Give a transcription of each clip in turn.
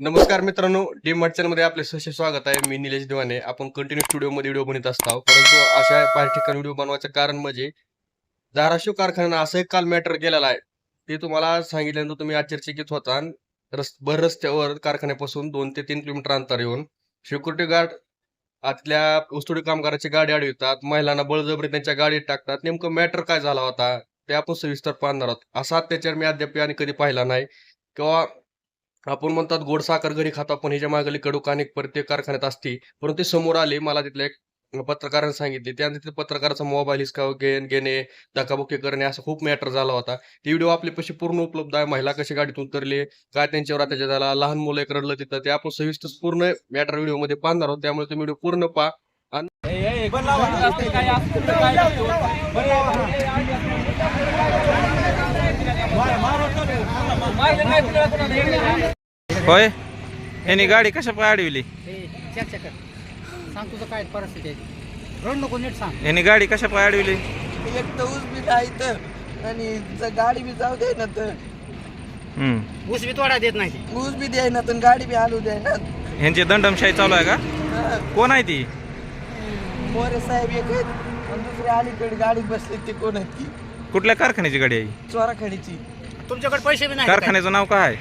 नमस्कार मित्रांनो डी मार्टमध्ये आपले सहर्ष स्वागत आहे. मी निलेश दिवाने. आपण कंटिन्यू स्टुडिओ मध्ये व्हिडिओ बनवत असतो. परंतु अशा बाहेर ठिकाणी व्हिडिओ बनवायचं कारण म्हणजे धाराशिव कारखान्यानं असं एक काल मॅटर गेलेला आहे. ते तुम्हाला सांगितल्यानंतर तुम्ही आश्चर्यचकित होता. रस भर रस्त्यावर कारखान्यापासून दोन ते तीन किलोमीटर अंतर येऊन सिक्युरिटी गार्ड आतल्या ऊसतोडी कामगाराची गाडी अडवितात. महिलांना बळजबरी त्यांच्या गाडीत टाकतात. नेमकं मॅटर काय झाला होता? ते आपण सविस्तर पाहणार आहोत. असा अत्याचार मी अद्याप आणि कधी पाहिला नाही. किंवा आपण म्हणतात गोड साखर घरी खातो पण ह्याच्या मागली कडूक अनेक प्रत्येक कारखान्यात असते. परंतु ते समोर आले मला तिथल्या एक पत्रकारांनी सांगितले. त्यानंतर तिथे पत्रकाराचा मोबाईल हिसकाव घेण घेणे धकाबुकी करणे असं खूप मॅटर झाला होता. ते व्हिडिओ आपल्यापाशी पूर्ण उपलब्ध आहे. महिला कशी गाडीत उतरले काय त्यांच्यावर अत्याचार झाला लहान मुलं एक रडलं तिथं ते आपण सविस्तर पूर्ण मॅटर व्हिडिओमध्ये पाहणार आहोत. त्यामुळे तुम्ही व्हिडिओ पूर्ण पहा. होय? यांनी गाडी कशा पाय अडविली? सांग तुझं काय परिस्थिती आहे. रोड नको नीट सांग. यांनी गाडी कशा पाय अडविली? एक तर ऊस बी नाही तर आणि ज- गाडी बी जाऊ दे ना तर. हम्म. ऊस बी तोडा देत नाही. ऊस बी द्याय ना तर गाडी बी हालू द्याय ना. ह्यांची दंडमशाही चालू आहे का? हा. कोण आहे ती? मोरे साहेब एक आहेत. आणि दुसरी अलीकडे गाडीत बसले ते कोण आहेत की कुठल्या कारखान्याची गाडी आहे? चोराखडीची. तुमच्याकडे पैसे बी नाही का काय? कारखान्याचं नाव काय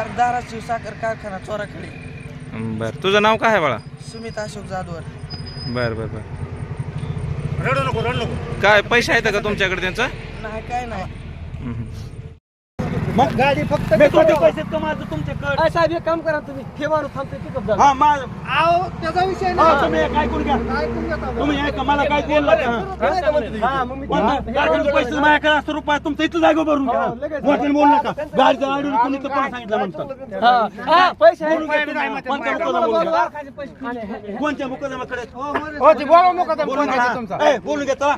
अरे धाराशिव साखर कारखाना चोराखडी. आहे बर तुझं नाव काय आहे बाळा? सुमित अशोक जाधवर. बर बर बर. रडू नको रडू नको. काय पैसे आहेत का तुमच्याकडे त्यांचं? नाही काय नाही. हम्म. गाडी फक्त पैसे माझं तुमच्याकडे साहेब एक काम करा तुम्ही. हे माणूस थांबते पिकअप हा माझ आहो त्याचा विषय हा तुम्ही एक ऐकून घ्या. तुम्ही ऐका मला काय बोलला का कारखान्याचे पैसे माझ्याकडे असतो रुपये तुमचं इथं जागा भरून घ्या. मोठ्याने बोलू नका. गाडीच्या गाडीवर कोणी तर पण सांगितलं म्हणतात कोणत्या मुकदमाकडे कोणत्या मुकदमाकडे? हो ते बोला नका. ए, बोलून घ्या चला.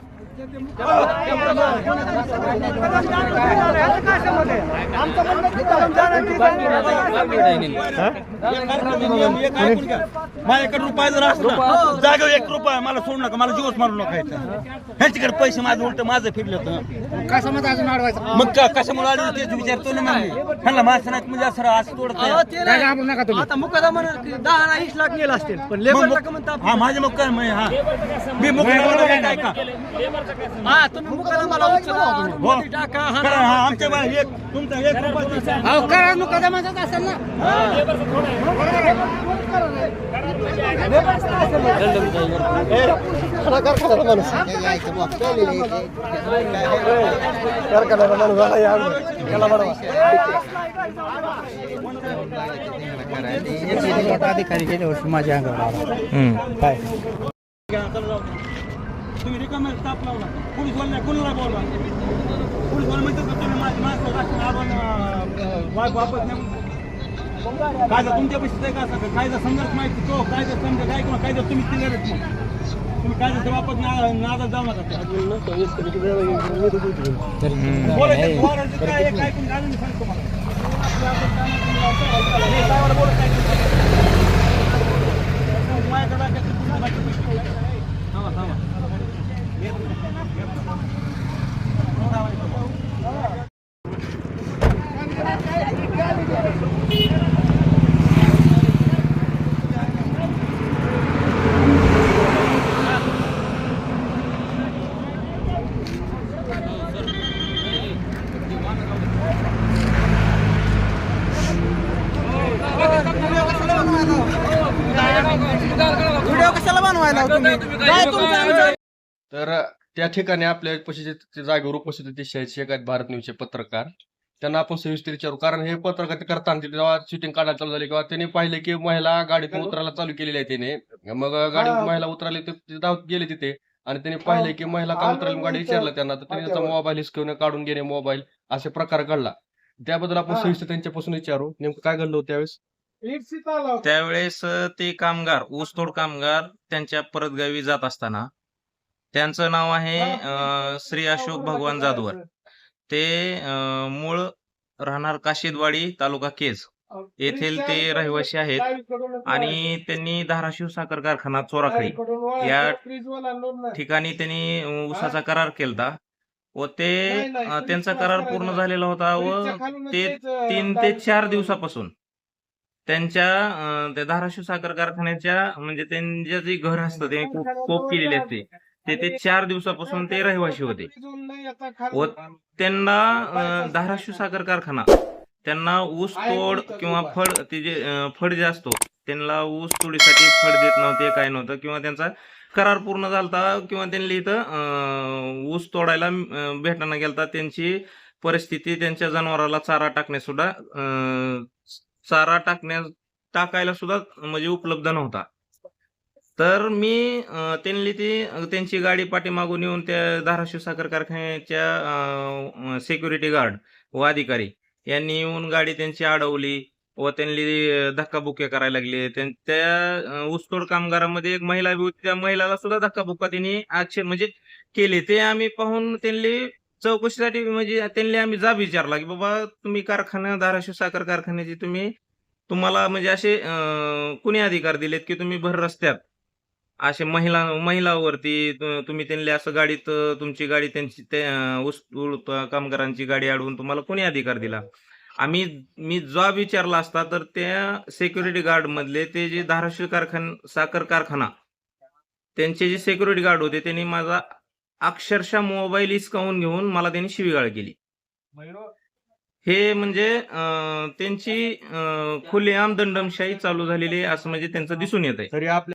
माझ्याकडे रुपये जर असला जागेवर एक रुपया मला सोडू नका मला जीवच मारू नका. ह्यांच्याकडे पैसे माझं उलट माझं फिरले होतं. कसं मध्ये अजून अडवायचं? मग कशामुळे आले तेच विचारतो ना मग मी. ह्यांना माणसं नाहीत म्हणजे असं असं तोडत आता मुकदमा दहा वीस लाख गेला असतील पण हा माझे मग काय मग हा मी मुख काय का? हा तुम्ही मुकदमाला हो. करा, हा आमच्या एक तुमचा एक अहो करा मुकदमाचाच असेल ना? अधिकारी गेल्या वर्षी माझ्या अंगावर. काय? तुम्ही रिकामे ताप लावला. पोलीस वाला कोणाला बोलवा? पोलीस वाला म्हणतात का तुम्ही माझी माणसं राखून आपण, वाय- वापस नाही कायदा तुमच्या पैसे काय का असं? कायदा संघर्ष माहिती तो कायदा समजा काय किंवा कायदा तुम्ही क्लिअरच मग तुम्ही. कायद्याचा वापस ना- नादात जाऊ नका. बोलायचं काय काय कोणी सांगतो मला मी साहेबाला बोलत नाही. माझ्याकडे आहे का? तुम्ही बाकी पैसे थांबा, थांबा. व्हिडिओ कशाला बनवायला हो तुम्ही तर त्या ठिकाणी आपल्या पशी जे जागेवर उपस्थित होते शेख आहेत भारत न्यूजचे पत्रकार. त्यांना आपण सविस्तर विचारू कारण हे पत्रकार करताना जेव्हा शूटिंग काढायला चालू झाली किंवा त्यांनी पाहिले की महिला गाडीतून उतरायला चालू केलेली आहे त्याने मग गाडीतून महिला उतराली ते धावत गेले तिथे आणि त्यांनी पाहिले की महिला का उतराली गाडी विचारलं त्यांना. तर त्यांनी त्याचा मोबाईल हिसकवणे काढून घेणे मोबाईल असे प्रकार घडला. त्याबद्दल आपण सविस्तर त्यांच्यापासून विचारू. नेमकं काय घडलं होतं त्यावेळेस? त्यावेळेस ते कामगार ऊसतोड कामगार त्यांच्या परतगावी जात असताना त्यांचं नाव आहे श्री अशोक भगवान जाधवर. ते मूळ राहणार काशीदवाडी तालुका केज. येथील ते रहिवासी आहेत आणि त्यांनी धाराशिव साखर कारखाना चोराखडी या ठिकाणी त्यांनी ऊसाचा करार केलता. व ते त्यांचा करार पूर्ण झालेला होता व ते तीन ते चार दिवसापासून. त्यांच्या त्या धाराशिव साखर कारखान्याच्या म्हणजे त्यांचे जे घर असतं ते कोप केलेले असते ते. ते चार दिवसापासून ते रहिवाशी होते. व त्यांना धाराशिव साखर कारखाना त्यांना ऊस तोड किंवा फळ ते जे फळ जे असतो त्यांना ऊस तोडीसाठी फळ देत नव्हते काय नव्हतं किंवा त्यांचा करार पूर्ण झालता किंवा त्यांनी इथं ऊस तोडायला भेटायला गेलता त्यांची परिस्थिती त्यांच्या जनावराला चारा टाकणे सुद्धा चारा टाकण्या टाकायला सुद्धा म्हणजे उपलब्ध नव्हता. तर मी त्यांनी ती त्यांची गाडी पाठीमागून येऊन त्या धाराशिव साखर कारखान्याच्या सिक्युरिटी गार्ड व अधिकारी यांनी येऊन गाडी त्यांची अडवली व त्यांनी धक्काबुक्या करायला लागले. त्यां- त्या ऊसतोड कामगारामध्ये एक महिला होती. त्या महिलाला सुद्धा धक्काबुक्का त्यांनी आक्षेप म्हणजे केले. ते आम्ही पाहून त्यांनी चौकशीसाठी म्हणजे त्यांनी आम्ही जाब विचारला की बाबा तुम्ही कारखाना धाराशिव साखर कारखान्याचे तुम्ही तुम्हाला म्हणजे असे कुणी अधिकार दिलेत की तुम्ही भर रस्त्यात? असे महिला महिलावरती तुम्ही त्यांनी असं गाडीत तुमची गाडी त्यांची ते कामगारांची गाडी अडवून तुम्हाला कोणी अधिकार दिला? आम्ही मी जॉब विचारला असता तर त्या सिक्युरिटी गार्ड मधले ते जे धाराशिव कारखान साखर कारखाना त्यांचे जे सिक्युरिटी गार्ड होते त्यांनी माझा अक्षरशः मोबाईल हिसकावून घेऊन मला त्यांनी शिवीगाळ केली. हे म्हणजे त्यांची खुलेआम दंडमशाही चालू झालेली असं म्हणजे त्यांचं दिसून येत आहे